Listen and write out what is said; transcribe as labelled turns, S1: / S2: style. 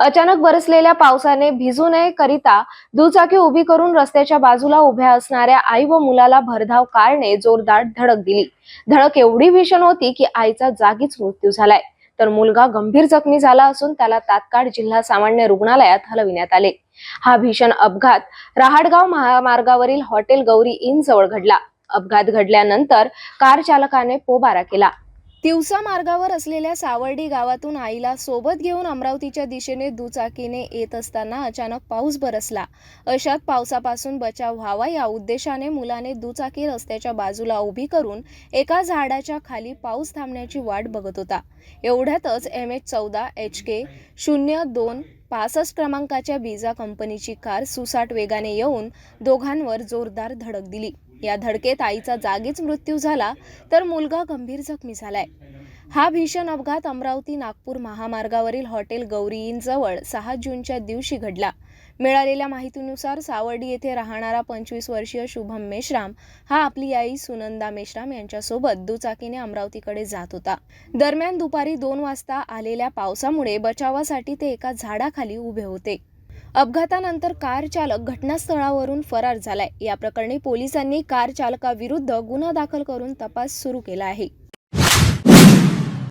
S1: अचानक बरसलेल्या पावसाने भिजू नये करिता दुचाकी उभी करून रस्त्याच्या बाजूला उभ्या असणाऱ्या आई व मुलाला भरधाव कारने जोरदार धडक दिली. धडक एवढी भीषण होती की आईचा जागीच मृत्यू झालाय. तर मुलगा गंभीर जखमी झाला असून त्याला तात्काळ जिल्हा सामान्य रुग्णालयात हलविण्यात आले. हा भीषण अपघात रहाडगाव महामार्गावरील हॉटेल गौरी इन जवळ घडला. अपघात घडल्यानंतर कार चालकाने पोबारा केला. तिवसा मार्गावर असलेल्या सावर्डी गावातून आईला सोबत घेऊन अमरावतीच्या दिशेने दुचाकीने येत असताना अचानक पाऊस बरसला. अशात पावसापासून बचाव व्हावा या उद्देशाने मुलाने दुचाकी रस्त्याच्या बाजूला उभी करून एका झाडाच्या खाली पाऊस थांबण्याची वाट बघत होता. एवढ्यातच एम एच चौदा एच के शून्य दोन पासष्ट क्रमांकाच्या बिजा कंपनीची कार सुसाट वेगाने येऊन दोघांवर जोरदार धडक दिली. या धडकेत आईचा जागीच मृत्यू झाला तर मुलगा गंभीर जखमी झालाय. हा भीषण अपघात अमरावती नागपूर महामार्गावरील हॉटेल गौरी सहा जूनच्या दिवशी घडला. मिळालेल्या माहितीनुसार सावर्डी येथे राहणारा पंचवीस वर्षीय शुभम मेश्राम हा आपली आई सुनंदा मेश्राम यांच्यासोबत दुचाकीने अमरावतीकडे जात होता. दरम्यान दुपारी दोन वाजता आलेल्या पावसामुळे बचावासाठी ते एका झाडाखाली उभे होते. अपघातानंतर कार चालक घटनास्थळावरून फरार झालाय. या प्रकरणी पोलिसांनी कार चालकाविरुद्ध गुन्हा दाखल करून तपास सुरू केला आहे.